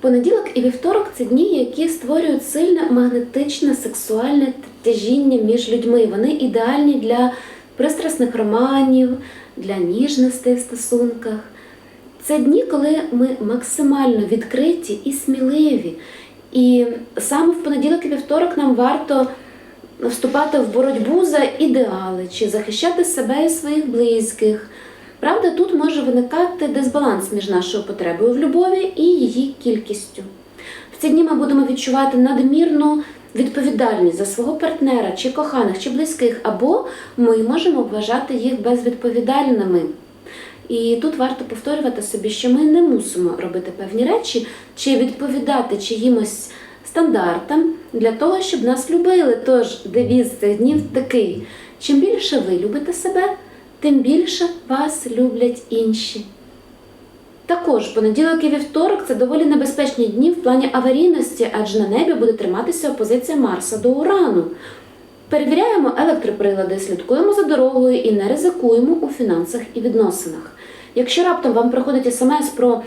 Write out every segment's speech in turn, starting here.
Понеділок і вівторок це дні, які створюють сильне магнетичне сексуальне тяжіння між людьми. Вони ідеальні для пристрасних романів, для ніжностей в стосунках. Це дні, коли ми максимально відкриті і сміливі. І саме в понеділок і вівторок нам варто вступати в боротьбу за ідеали чи захищати себе і своїх близьких. Правда, тут може виникати дисбаланс між нашою потребою в любові і її кількістю. В ці дні ми будемо відчувати надмірну відповідальність за свого партнера, чи коханих, чи близьких, або ми можемо вважати їх безвідповідальними. І тут варто повторювати собі, що ми не мусимо робити певні речі чи відповідати чиїмось стандартам для того, щоб нас любили. Тож девіз цих днів такий: чим більше ви любите себе, тим більше вас люблять інші. Також понеділок і вівторок це доволі небезпечні дні в плані аварійності, адже на небі буде триматися опозиція Марса до Урану. Перевіряємо електроприлади, слідкуємо за дорогою і не ризикуємо у фінансах і відносинах. Якщо раптом вам приходить смс про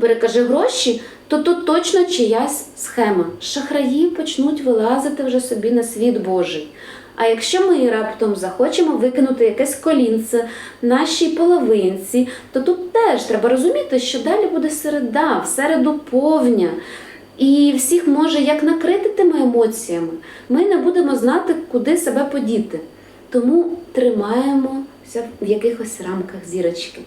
перекажи гроші, то тут точно чиясь схема. Шахраї почнуть вилазити вже собі на світ Божий. А якщо ми раптом захочемо викинути якесь колінце нашій половинці, то тут теж треба розуміти, що далі буде середа, в середу повня. І всіх може як накрити тими емоціями. Ми не будемо знати, куди себе подіти. Тому тримаємося в якихось рамках зірочки.